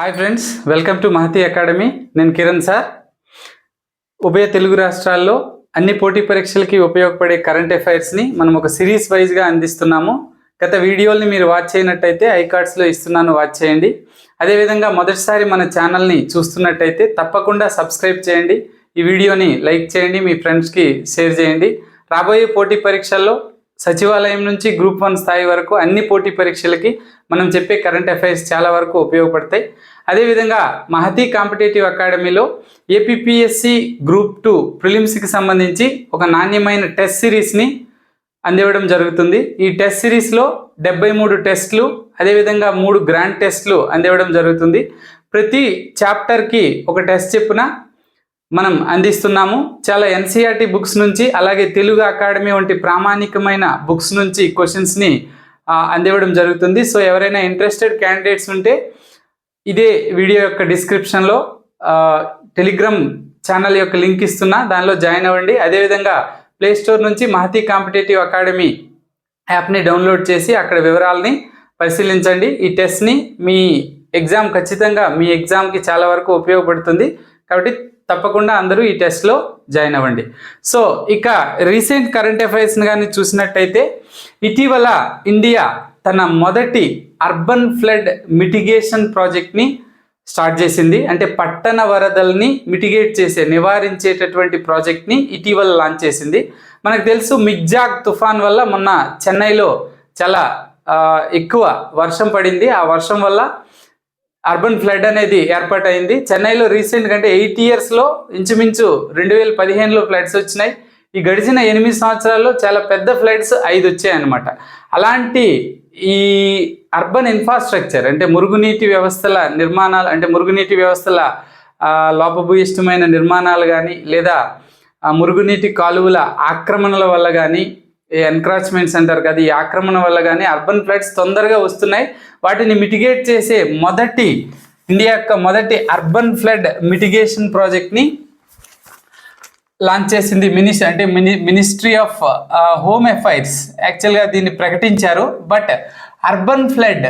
Hi friends welcome to Mahati academy నేను Kiran sir. ఉభయ తెలుగు రాష్ట్రాల్లో అన్ని పోటీ పరీక్షలకి ఉపయోగపడే కరెంట్ అఫైర్స్ని మనం ఒక సిరీస్ వైజ్గా అందిస్తున్నాము. గత వీడియోల్ని మీరు వాచ్ చేయనట్టయితే ఐకార్డ్స్లో ఇస్తున్నాను వాచ్ చేయండి. అదేవిధంగా మొదటిసారి మన ఛానల్ని చూస్తున్నట్టయితే తప్పకుండా సబ్స్క్రైబ్ చేయండి. ఈ వీడియోని లైక్ చేయండి మీ ఫ్రెండ్స్కి షేర్ చేయండి. రాబోయే పోటీ పరీక్షల్లో సచివాలయం నుంచి గ్రూప్ వన్ స్థాయి వరకు అన్ని పోటీ పరీక్షలకి మనం చెప్పే కరెంట్ అఫైర్స్ చాలా వరకు ఉపయోగపడతాయి. అదేవిధంగా మహతి కాంపిటేటివ్ అకాడమీలో ఏపీపీఎస్సి గ్రూప్ టూ ప్రిలిమ్స్కి సంబంధించి ఒక నాణ్యమైన టెస్ట్ సిరీస్ని అందివ్వడం జరుగుతుంది. ఈ టెస్ట్ సిరీస్లో డెబ్బై మూడు టెస్ట్లు అదేవిధంగా మూడు గ్రాండ్ టెస్ట్లు అందివ్వడం జరుగుతుంది. ప్రతి చాప్టర్కి ఒక టెస్ట్ చెప్పున మనం అందిస్తున్నాము. చాలా ఎన్సీఆర్టీ బుక్స్ నుంచి అలాగే తెలుగు అకాడమీ వంటి ప్రామాణికమైన బుక్స్ నుంచి క్వశ్చన్స్ని అందివ్వడం జరుగుతుంది. సో ఎవరైనా ఇంట్రెస్టెడ్ క్యాండిడేట్స్ ఉంటే ఇదే వీడియో యొక్క డిస్క్రిప్షన్లో టెలిగ్రామ్ ఛానల్ యొక్క లింక్ ఇస్తున్నా దానిలో జాయిన్ అవ్వండి. అదేవిధంగా ప్లేస్టోర్ నుంచి మహతి కాంపిటేటివ్ అకాడమీ యాప్ని డౌన్లోడ్ చేసి అక్కడ వివరాలని పరిశీలించండి. ఈ టెస్ట్ని మీ ఎగ్జామ్ ఖచ్చితంగా మీ ఎగ్జామ్కి చాలా వరకు ఉపయోగపడుతుంది. కాబట్టి తప్పకుండా అందరూ ఈ టెస్ట్లో జాయిన్ అవ్వండి. సో ఇక రీసెంట్ కరెంట్ అఫైర్స్ని కానీ చూసినట్టయితే ఇటీవల ఇండియా తన మొదటి అర్బన్ ఫ్లడ్ మిటిగేషన్ ప్రాజెక్ట్ని స్టార్ట్ చేసింది. అంటే పట్టణ వరదల్ని మిటిగేట్ చేసే నివారించేటటువంటి ప్రాజెక్ట్ని ఇటీవల లాంచ్ చేసింది. మనకు తెలుసు మిగ్జాగ్ తుఫాన్ వల్ల మొన్న చెన్నైలో చాలా ఎక్కువ వర్షం పడింది. ఆ వర్షం వల్ల అర్బన్ ఫ్లడ్ అనేది ఏర్పాటైంది. చెన్నైలో రీసెంట్ అంటే ఎయిట్ ఇయర్స్లో ఇంచుమించు రెండు వేల పదిహేనులో ఫ్లడ్స్ వచ్చినాయి. ఈ గడిచిన ఎనిమిది సంవత్సరాల్లో చాలా పెద్ద ఫ్లడ్స్ ఐదు వచ్చాయన్నమాట. అలాంటి ఈ అర్బన్ ఇన్ఫ్రాస్ట్రక్చర్ అంటే మురుగునీటి వ్యవస్థల నిర్మాణాలు అంటే మురుగునీటి వ్యవస్థల లోపభూయిష్టమైన నిర్మాణాలు కానీ లేదా మురుగునీటి కాలువల ఆక్రమణల వల్ల కానీ ఎన్క్రాచ్మెంట్స్ అంటారు కదా ఈ ఆక్రమణ వల్ల కానీ అర్బన్ ఫ్లడ్స్ తొందరగా వస్తున్నాయి. వాటిని మిటిగేట్ చేసే మొదటి ఇండియా యొక్క మొదటి అర్బన్ ఫ్లడ్ మిటిగేషన్ ప్రాజెక్ట్ని లాంచ్ చేసింది మినిస్ అంటే mini ministry of home affairs యాక్చువల్గా దీన్ని ప్రకటించారు. But urban flood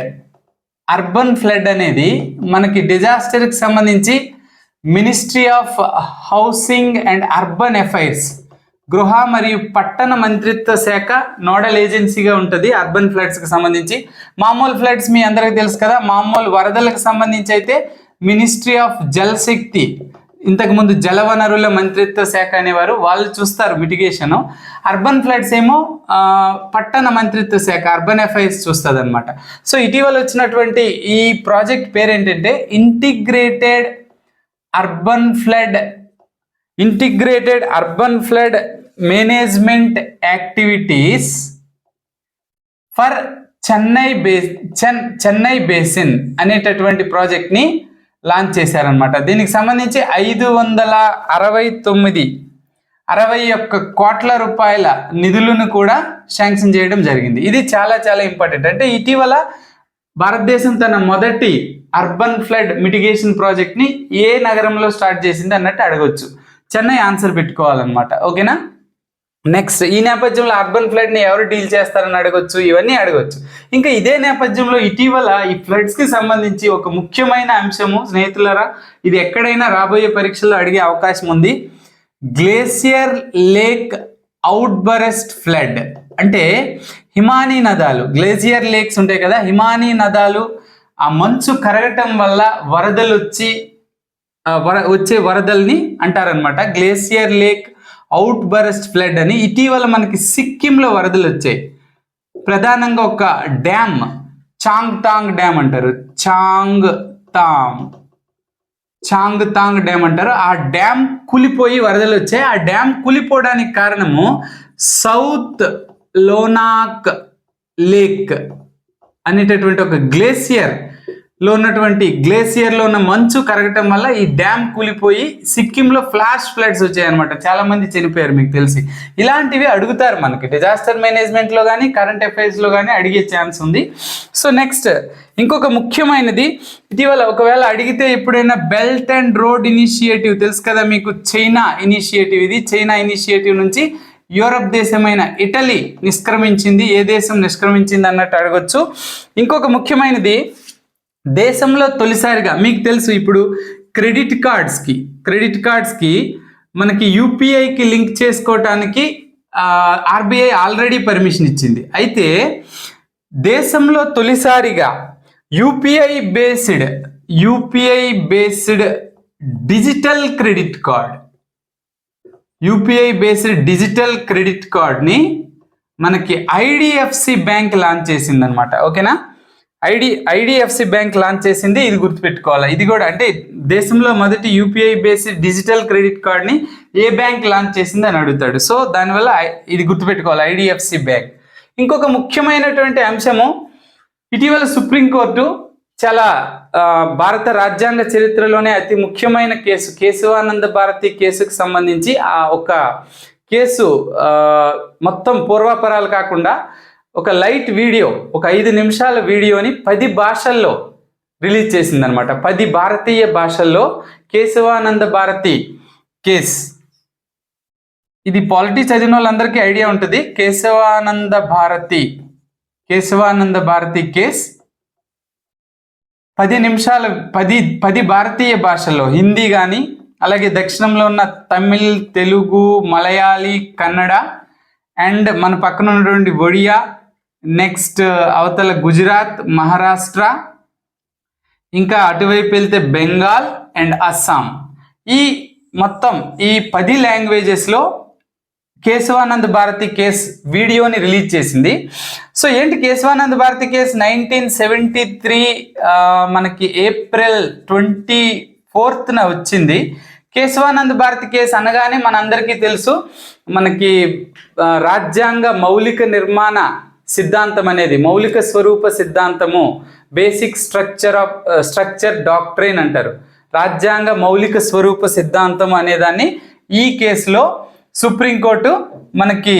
urban flood అనేది మనకి డిజాస్టర్కి సంబంధించి ministry of housing and urban affairs గృహ మరియు పట్టణ మంత్రిత్వ శాఖ నోడల్ ఏజెన్సీగా ఉంటుంది అర్బన్ ఫ్లడ్స్కి సంబంధించి. మామూలు ఫ్లడ్స్ మీ అందరికీ తెలుసు కదా మామూలు వరదలకు సంబంధించి అయితే మినిస్ట్రీ ఆఫ్ జల్ శక్తి ఇంతకుముందు జలవనరుల మంత్రిత్వ శాఖ అనేవారు వాళ్ళు చూస్తారు మిటిగేషన్ అర్బన్ ఫ్లడ్స్ ఏమో పట్టణ మంత్రిత్వ శాఖ అర్బన్ అఫైర్స్ చూస్తుంది అనమాట సో ఇటీవల వచ్చినటువంటి ఈ ప్రాజెక్ట్ పేరు ఏంటంటే integrated urban flood integrated urban flood management activities for Chennai base Chen Chennai basin అనేటటువంటి ప్రాజెక్ట్ని లాంచ్ చేశారనమాట దీనికి సంబంధించి ఐదు వందల అరవై తొమ్మిది అరవై ఒక్క కోట్ల రూపాయల నిధులను కూడా శాంక్షన్ చేయడం జరిగింది. ఇది చాలా చాలా ఇంపార్టెంట్ అంటే ఇటీవల భారతదేశం తన మొదటి అర్బన్ ఫ్లడ్ మిటిగేషన్ ప్రాజెక్ట్ని ఏ నగరంలో స్టార్ట్ చేసింది అన్నట్టు అడగొచ్చు. చెన్నై ఆన్సర్ పెట్టుకోవాలన్నమాట. ఓకేనా? నెక్స్ట్ ఈ నేపథ్యంలో అర్బన్ ఫ్లడ్ని ఎవరు డీల్ చేస్తారని అడగొచ్చు? ఇవన్నీ అడగొచ్చు. ఇంకా ఇదే నేపథ్యంలో ఇటీవల ఈ ఫ్లడ్స్కి సంబంధించి ఒక ముఖ్యమైన అంశము స్నేహితులరా ఇది ఎక్కడైనా రాబోయే పరీక్షల్లో అడిగే అవకాశం ఉంది. Glacier lake outburst flood. అంటే హిమానీ నదాలు గ్లేసియర్ లేక్స్ ఉంటాయి కదా హిమానీ నదాలు ఆ మంచు కరగటం వల్ల వరదలు వచ్చి వర వచ్చే వరదల్ని అంటారనమాట glacier lake outburst flood అని. ఇటీవల మనకి సిక్కింలో వరదలు వచ్చాయి. ప్రధానంగా ఒక డ్యామ్ చాంగ్ తాంగ్ డ్యామ్ అంటారు. చాంగ్ తాంగ్ చాంగ్ తాంగ్ డ్యామ్ అంటారు. ఆ డ్యామ్ కూలిపోయి వరదలు వచ్చాయి. ఆ డ్యామ్ కూలిపోవడానికి కారణము సౌత్ లోనాక్ లేక్ అనేటటువంటి ఒక గ్లేసియర్ లో ఉన్నటువంటి గ్లేసియర్లో ఉన్న మంచు కరగటం వల్ల ఈ డ్యామ్ కూలిపోయి సిక్కింలో ఫ్లాష్ ఫ్లడ్స్ వచ్చాయన్నమాట. చాలా మంది చనిపోయారు మీకు తెలిసి. ఇలాంటివి అడుగుతారు మనకి. డిజాస్టర్ మేనేజ్మెంట్లో కానీ కరెంట్ అఫైర్స్లో కానీ అడిగే ఛాన్స్ ఉంది. సో నెక్స్ట్ ఇంకొక ముఖ్యమైనది. ఇటీవల ఒకవేళ అడిగితే ఎప్పుడైనా బెల్ట్ అండ్ రోడ్ ఇనిషియేటివ్ తెలుసు కదా మీకు? చైనా ఇనిషియేటివ్ ఇది చైనా ఇనిషియేటివ్ నుంచి యూరప్ దేశమైన ఇటలీ నిష్క్రమించింది. ఏ దేశం నిష్క్రమించింది అన్నట్టు అడగొచ్చు. ఇంకొక ముఖ్యమైనది దేశంలో తొలిసారిగా మీకు తెలుసు ఇప్పుడు క్రెడిట్ కార్డ్స్కి క్రెడిట్ కార్డ్స్కి మనకి యూపీఐకి లింక్ చేసుకోవటానికి ఆర్బీఐ ఆల్రెడీ పర్మిషన్ ఇచ్చింది. అయితే దేశంలో తొలిసారిగా UPI based UPI based digital credit card UPI based digital credit కార్డ్ని మనకి ఐడిఎఫ్సి బ్యాంక్ లాంచ్ చేసింది అనమాట ఓకేనా? ఐడి ఐడిఎఫ్సి బ్యాంక్ లాంచ్ చేసింది ఇది గుర్తుపెట్టుకోవాలి? ఇది కూడా అంటే దేశంలో మొదటి యూపీఐ బేస్డ్ డిజిటల్ క్రెడిట్ కార్డ్ని ఏ బ్యాంక్ లాంచ్ చేసింది అని అడుగుతాడు. సో దానివల్ల ఇది గుర్తుపెట్టుకోవాలి ఐడిఎఫ్సి బ్యాంక్. ఇంకొక ముఖ్యమైనటువంటి అంశము ఇటీవల సుప్రీంకోర్టు చాలా భారత రాజ్యాంగ చరిత్రలోనే అతి ముఖ్యమైన కేసు కేశవానంద భారతి కేసుకు సంబంధించి ఆ ఒక కేసు మొత్తం పూర్వాపరాలు కాకుండా ఒక లైట్ వీడియో ఒక ఐదు నిమిషాల వీడియోని పది భాషల్లో రిలీజ్ చేసిందనమాట పది భారతీయ భాషల్లో కేశవానంద భారతి కేస్. ఇది పాలిటీ చదివిన వాళ్ళందరికీ ఐడియా ఉంటుంది. కేశవానంద భారతి కేశవానంద భారతి కేస్. పది నిమిషాల పది పది భారతీయ భాషల్లో హిందీ కానీ అలాగే దక్షిణంలో ఉన్న తమిళ్ తెలుగు మలయాళీ కన్నడ అండ్ మన పక్కన ఉన్నటువంటి ఒడియా నెక్స్ట్ uh, అవతల గుజరాత్ మహారాష్ట్ర ఇంకా అటువైపు వెళ్తే బెంగాల్ అండ్ అస్సాం. ఈ మొత్తం ఈ పది లాంగ్వేజెస్లో కేశవానంద్ భారతి కేస్ వీడియోని రిలీజ్ చేసింది. సో ఏంటి Keshavanand Bharati case? Nineteen seventy three మనకి ఏప్రిల్ ట్వంటీ ఫోర్త్న వచ్చింది. కేశవానంద్ భారతి కేసు అనగానే మనందరికీ తెలుసు. మనకి రాజ్యాంగ మౌలిక నిర్మాణ సిద్ధాంతం అనేది మౌలిక స్వరూప సిద్ధాంతము basic structure of structure doctrine అంటారు. రాజ్యాంగ మౌలిక స్వరూప సిద్ధాంతం అనేదాన్ని ఈ కేసులో సుప్రీంకోర్టు మనకి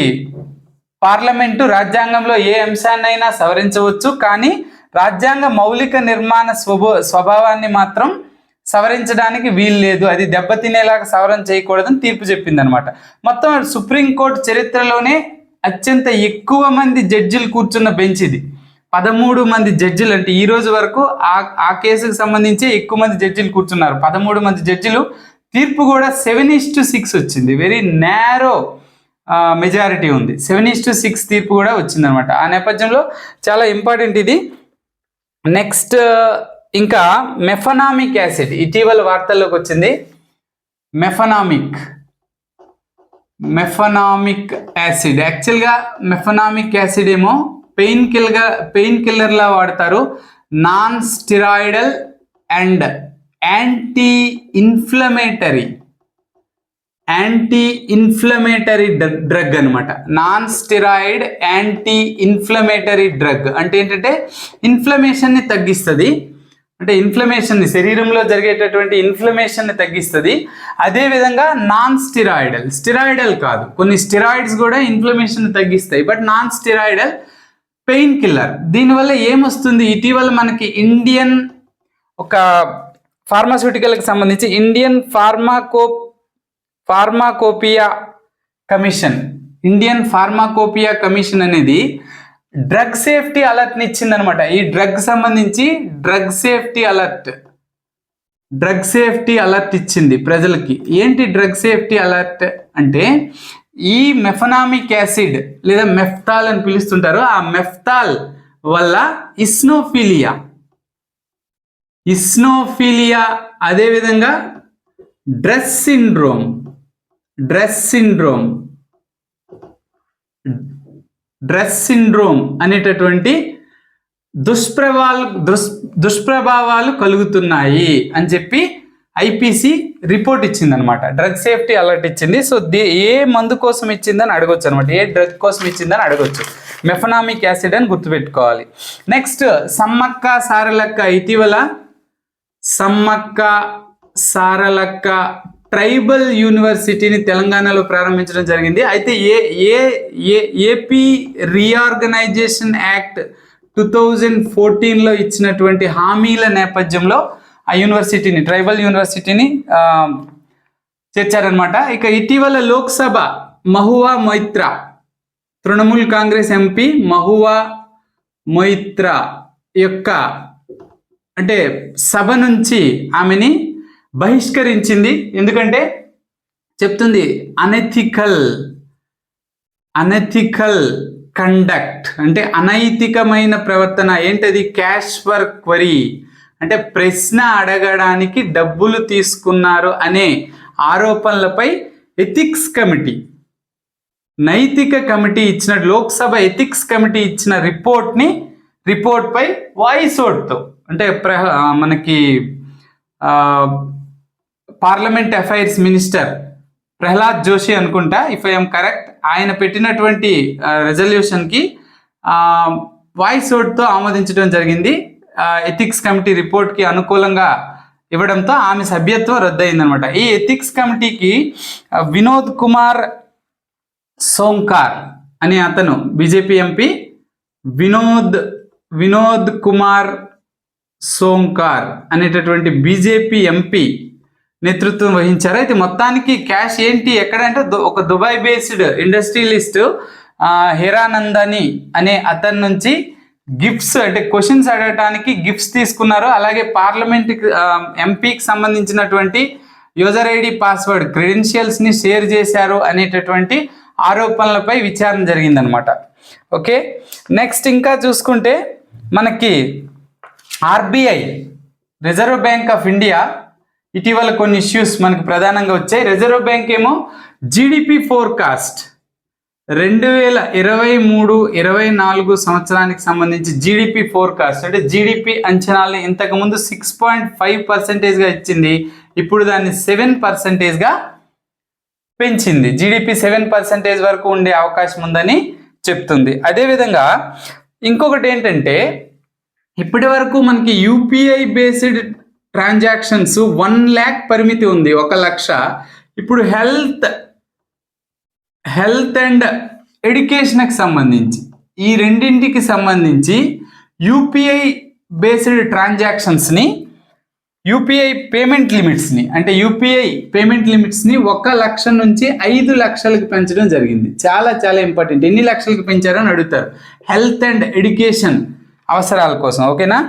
పార్లమెంటు రాజ్యాంగంలో ఏ అంశాన్నైనా సవరించవచ్చు కానీ రాజ్యాంగ మౌలిక నిర్మాణ స్వభా స్వభావాన్ని మాత్రం సవరించడానికి వీలు లేదు. అది దెబ్బతినేలాగా సవరణ చేయకూడదని తీర్పు చెప్పింది అనమాట మొత్తం సుప్రీంకోర్టు చరిత్రలోనే అత్యంత ఎక్కువ మంది జడ్జిలు కూర్చున్న బెంచ్ ఇది. పదమూడు మంది జడ్జిలు అంటే ఈ రోజు వరకు ఆ ఆ కేసుకు సంబంధించి ఎక్కువ మంది జడ్జిలు కూర్చున్నారు. పదమూడు మంది జడ్జిలు. తీర్పు కూడా సెవెన్ ఇస్ టు సిక్స్ వచ్చింది. వెరీ నేరో మెజారిటీ ఉంది. సెవెన్ ఇస్ టు సిక్స్ తీర్పు కూడా వచ్చిందనమాట. ఆ నేపథ్యంలో చాలా ఇంపార్టెంట్ ఇది. నెక్స్ట్ ఇంకా మెఫనామిక్ యాసిడ్. ఇటీవల వార్తల్లోకి వచ్చింది. మెఫనామిక్. Mefenamic acid. యాక్చువల్గా మెఫనామిక్ యాసిడ్ ఏమో పెయిన్ కిల్గా పెయిన్ కిల్లర్లా వాడతారు. Non steroidal and anti inflammatory anti inflammatory drug అనమాట non steroid anti inflammatory drug. అంటే ఏంటంటే ఇన్ఫ్లమేషన్ని తగ్గిస్తుంది. అంటే ఇన్ఫ్లమేషన్ని శరీరంలో జరిగేటటువంటి ఇన్ఫ్లమేషన్ని తగ్గిస్తుంది. అదేవిధంగా నాన్ స్టిరాయిడల్ స్టిరాయిడల్ కాదు. కొన్ని స్టిరాయిడ్స్ కూడా ఇన్ఫ్లమేషన్ తగ్గిస్తాయి. But non steroidal pain killer దీనివల్ల ఏమొస్తుంది? ఇటీవల మనకి ఇండియన్ ఒక ఫార్మాస్యూటికల్కి సంబంధించి Indian pharmaco pharmacopoeia commission Indian pharmacopoeia commission అనేది డ్రగ్ సేఫ్టీ అలర్ట్ని ఇచ్చిందనమాట ఈ డ్రగ్ సంబంధించి drug safety alert. Drug safety alert ఇచ్చింది ప్రజలకి. ఏంటి డ్రగ్ సేఫ్టీ అలర్ట్ అంటే ఈ మెఫనామిక్ యాసిడ్ లేదా మెఫ్తాల్ అని పిలుస్తుంటారు. ఆ మెఫ్తాల్ వల్ల ఇస్నోఫీలియా. ఇస్నోఫీలియా అదేవిధంగా DRESS syndrome. DRESS syndrome. DRESS syndrome అనేటటువంటి దుష్ప్రభావాలు దుష్ దుష్ప్రభావాలు కలుగుతున్నాయి అని చెప్పి ఐపీసీ రిపోర్ట్ ఇచ్చింది అనమాట డ్రగ్ సేఫ్టీ అలర్ట్ ఇచ్చింది. సో దే ఏ మందు కోసం ఇచ్చిందని అడగొచ్చు అనమాట ఏ డ్రగ్ కోసం ఇచ్చిందని అడగొచ్చు. మెఫనామిక్ యాసిడ్ అని గుర్తుపెట్టుకోవాలి. నెక్స్ట్ సమ్మక్క సారలక్క ఇటీవల సమ్మక్క సారలక్క ట్రైబల్ యూనివర్సిటీని తెలంగాణలో ప్రారంభించడం జరిగింది. అయితే ఏ ఏ ఏ AP reorganisation act two thousand ఫోర్టీన్లో ఇచ్చినటువంటి హామీల నేపథ్యంలో ఆ యూనివర్సిటీని ట్రైబల్ యూనివర్సిటీని చేర్చారనమాట ఇక ఇటీవల లోక్సభ మహువా మొయిత్రా తృణమూల్ కాంగ్రెస్ ఎంపీ మహువా మొయిత్రా యొక్క అంటే సభ నుంచి ఆమెని బహిష్కరించింది. ఎందుకంటే చెప్తుంది అనెథికల్ అనెథికల్ కండక్ట్. అంటే అనైతికమైన ప్రవర్తన. ఏంటది? Cash for query. అంటే ప్రశ్న అడగడానికి డబ్బులు తీసుకున్నారు అనే ఆరోపణలపై ఎథిక్స్ కమిటీ నైతిక కమిటీ ఇచ్చిన లోక్సభ ఎథిక్స్ కమిటీ ఇచ్చిన రిపోర్ట్ని రిపోర్ట్పై వాయిస్ ఓట్తో. అంటే ప్ర మనకి parliament affairs minister Pralhad Joshi అనుకుంటా ఇఫ్ ఐఎమ్ కరెక్ట్ ఆయన పెట్టినటువంటి రెజల్యూషన్కి వాయిస్ ఓట్తో ఆమోదించడం జరిగింది. ఎథిక్స్ కమిటీ రిపోర్ట్కి అనుకూలంగా ఇవ్వడంతో ఆమె సభ్యత్వం రద్దయిందనమాట. ఈ ఎథిక్స్ కమిటీకి వినోద్ కుమార్ సోంకార్ అనే అతను బీజేపీ ఎంపీ వినోద్ వినోద్ కుమార్ సోంకార్ అనేటటువంటి బీజేపీ ఎంపీ నేతృత్వం వహించారు. అయితే మొత్తానికి క్యాష్ ఏంటి ఎక్కడంటే ఒక దుబాయ్ బేస్డ్ ఇండస్ట్రియలిస్ట్ హీరానందని అనే అతని నుంచి గిఫ్ట్స్ అంటే క్వశ్చన్స్ అడగటానికి గిఫ్ట్స్ తీసుకున్నారు. అలాగే పార్లమెంట్ ఎంపీకి సంబంధించినటువంటి యూజర్ ఐడి పాస్వర్డ్ క్రెడెన్షియల్స్ని షేర్ చేశారు అనేటటువంటి ఆరోపణలపై విచారణ జరిగిందనమాట. ఓకే? నెక్స్ట్ ఇంకా చూసుకుంటే మనకి RBI reserve bank of India ఇటీవల కొన్ని ఇష్యూస్ మనకి ప్రధానంగా వచ్చాయి. రిజర్వ్ బ్యాంక్ ఏమో జీడిపి ఫోర్కాస్ట్ రెండు వేల ఇరవై మూడు ఇరవై నాలుగు సంవత్సరానికి సంబంధించి జీడిపి ఫోర్కాస్ట్ అంటే జీడిపి అంచనాలను ఇంతకుముందు సిక్స్ పాయింట్ ఫైవ్ పర్సెంటేజ్గా ఇచ్చింది. ఇప్పుడు దాన్ని సెవెన్ పర్సెంటేజ్గా పెంచింది. జీడిపి సెవెన్ పర్సెంటేజ్ వరకు ఉండే అవకాశం ఉందని చెప్తుంది. అదేవిధంగా ఇంకొకటి ఏంటంటే ఇప్పటి వరకు మనకి UPI based transactions one lakh పరిమితి ఉంది ఒక లక్ష. ఇప్పుడు హెల్త్ హెల్త్ అండ్ ఎడ్యుకేషన్కి సంబంధించి ఈ రెండింటికి సంబంధించి యూపీఐ బేస్డ్ ట్రాన్సాక్షన్స్ని యూపీఐ పేమెంట్ లిమిట్స్ని అంటే యూపీఐ పేమెంట్ లిమిట్స్ని ఒక లక్ష నుంచి ఐదు లక్షలకు పెంచడం జరిగింది. చాలా చాలా ఇంపార్టెంట్. ఎన్ని లక్షలకు పెంచారని అడుగుతారు. హెల్త్ అండ్ ఎడ్యుకేషన్ అవసరాల కోసం ఓకేనా?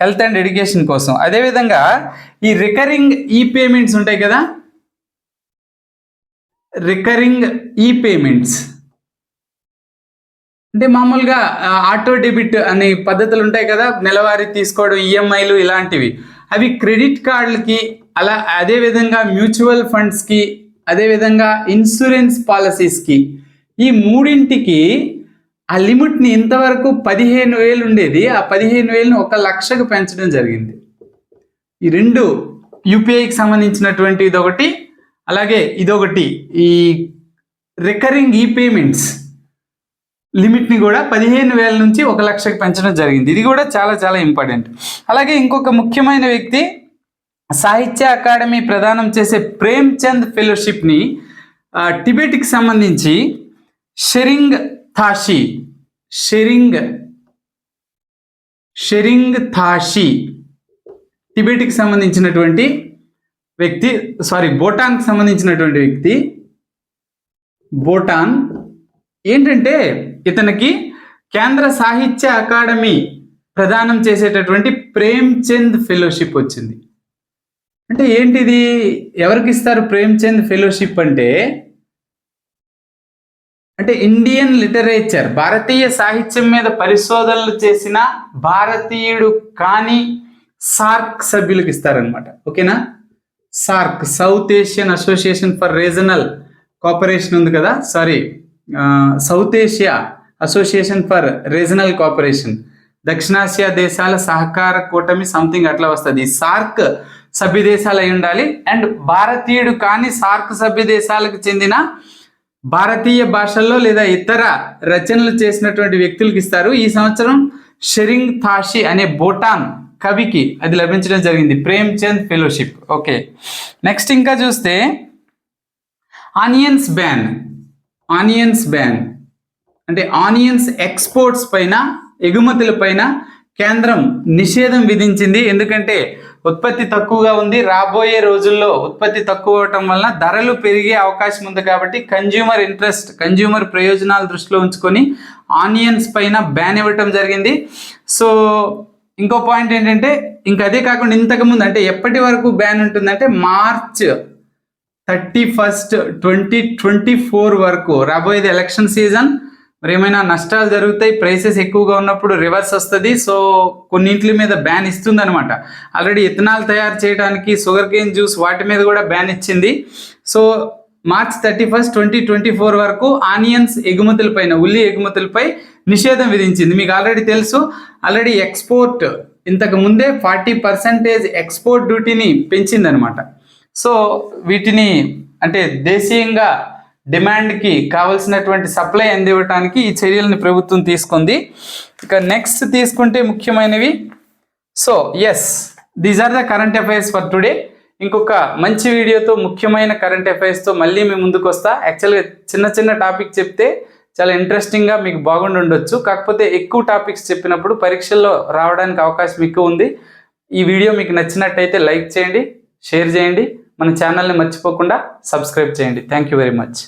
హెల్త్ అండ్ ఎడ్యుకేషన్ కోసం. అదేవిధంగా ఈ రికరింగ్ ఈ పేమెంట్స్ ఉంటాయి కదా? రికరింగ్ ఈ పేమెంట్స్ అంటే మామూలుగా ఆటో డెబిట్ అనే పద్ధతులు ఉంటాయి కదా? నెలవారీ తీసుకోవడం ఈఎంఐలు ఇలాంటివి. అవి క్రెడిట్ కార్డులకి అలా అదే విధంగా మ్యూచువల్ ఫండ్స్కి అదే విధంగా ఇన్సూరెన్స్ పాలసీస్కి ఈ మూడింటికి ఆ లిమిట్ని ఇంతవరకు పదిహేను వేలు ఉండేది. ఆ పదిహేను వేలను ఒక లక్షకు పెంచడం జరిగింది. ఈ రెండు యూపీఐకి సంబంధించినటువంటి ఇదొకటి అలాగే ఇదొకటి ఈ రికరింగ్ ఈ పేమెంట్స్ లిమిట్ని కూడా పదిహేను వేల నుంచి ఒక లక్షకు పెంచడం జరిగింది. ఇది కూడా చాలా చాలా ఇంపార్టెంట్. అలాగే ఇంకొక ముఖ్యమైన వ్యక్తి సాహిత్య అకాడమీ ప్రదానం చేసే ప్రేమ్ చంద్ ఫెలోషిప్ని టిబెట్కి సంబంధించి షెరింగ్ థాషి షెరింగ్ షెరింగ్ థాషి టిబెట్కి సంబంధించినటువంటి వ్యక్తి సారీ భూటాన్కి సంబంధించినటువంటి వ్యక్తి భూటాన్ ఏంటంటే ఇతనికి కేంద్ర సాహిత్య అకాడమీ ప్రదానం చేసేటటువంటి ప్రేమ్ చంద్ ఫెలోషిప్ వచ్చింది అంటే ఏంటిది? ఎవరికి ఇస్తారు ప్రేమ్ చంద్ ఫెలోషిప్ అంటే అంటే ఇండియన్ లిటరేచర్ భారతీయ సాహిత్యం మీద పరిశోధనలు చేసిన భారతీయుడు కాని సార్క్ సభ్యులకు ఇస్తారనమాట ఓకేనా? SAARC South Asian association for regional cooperation ఉంది కదా? Sorry South Asia association for regional cooperation దక్షిణాసియా దేశాల సహకార కూటమి సంథింగ్ అట్లా వస్తుంది. సార్క్ సభ్య దేశాలు అయి ఉండాలి. అండ్ భారతీయుడు కానీ సార్క్ సభ్య దేశాలకు చెందిన భారతీయ భాషల్లో లేదా ఇతర రచనలు చేసినటువంటి వ్యక్తులకు ఇస్తారు. ఈ సంవత్సరం షెరింగ్ థాషి అనే భూటాన్ కవికి అది లభించడం జరిగింది. Prem Chand fellowship. Okay. Next ఇంకా చూస్తే ఆనియన్స్ బ్యాన్. Onions ban. అంటే ఆనియన్స్ ఎక్స్పోర్ట్స్ పైన ఎగుమతుల పైన కేంద్రం నిషేధం విధించింది. ఎందుకంటే ఉత్పత్తి తక్కువగా ఉంది. రాబోయే రోజుల్లో ఉత్పత్తి తక్కువ అవటం వలన ధరలు పెరిగే అవకాశం ఉంది కాబట్టి కన్జ్యూమర్ ఇంట్రెస్ట్ కన్జ్యూమర్ ప్రయోజనాలు దృష్టిలో ఉంచుకొని ఆనియన్స్ పైన బ్యాన్ ఇవ్వటం జరిగింది. సో ఇంకో పాయింట్ ఏంటంటే ఇంకా అదే కాకుండా ఇంతకు ముందు అంటే ఎప్పటి వరకు బ్యాన్ ఉంటుందంటే March thirty first twenty twenty four వరకు రాబోయేది ఎలక్షన్ సీజన్ మరి ఏమైనా నష్టాలు జరుగుతాయి ప్రైసెస్ ఎక్కువగా ఉన్నప్పుడు రివర్స్ వస్తుంది సో కొన్నింటి మీద బ్యాన్ ఇస్తుంది అనమాట ఆల్రెడీ ఇథనాల్ తయారు చేయడానికి షుగర్ కేన్ జ్యూస్ వాటి మీద కూడా బ్యాన్ ఇచ్చింది. So March thirty first twenty twenty four వరకు ఆనియన్స్ ఎగుమతులపైన ఉల్లి ఎగుమతులపై నిషేధం విధించింది. మీకు ఆల్రెడీ తెలుసు. ఆల్రెడీ ఎక్స్పోర్ట్ ఇంతకు ముందే ఫార్టీ పర్సెంటేజ్ ఎక్స్పోర్ట్ డ్యూటీని పెంచిందనమాట సో వీటిని అంటే దేశీయంగా డిమాండ్కి కావలసినటువంటి సప్లై అందివ్వటానికి ఈ చర్యలను ప్రభుత్వం తీసుకుంది. ఇక నెక్స్ట్ తీసుకుంటే ముఖ్యమైనవి. So yes these are the current affairs for today ఇంకొక మంచి వీడియోతో ముఖ్యమైన కరెంట్ అఫైర్స్తో మళ్ళీ మీ ముందుకు వస్తా. యాక్చువల్గా చిన్న చిన్న టాపిక్ చెప్తే చాలా ఇంట్రెస్టింగ్గా మీకు బాగుండి ఉండొచ్చు. కాకపోతే ఎక్కువ టాపిక్స్ చెప్పినప్పుడు పరీక్షల్లో రావడానికి అవకాశం ఎక్కువ ఉంది. ఈ వీడియో మీకు నచ్చినట్టయితే లైక్ చేయండి షేర్ చేయండి. మన ఛానల్ని మర్చిపోకుండా సబ్స్క్రైబ్ చేయండి. Thank you very much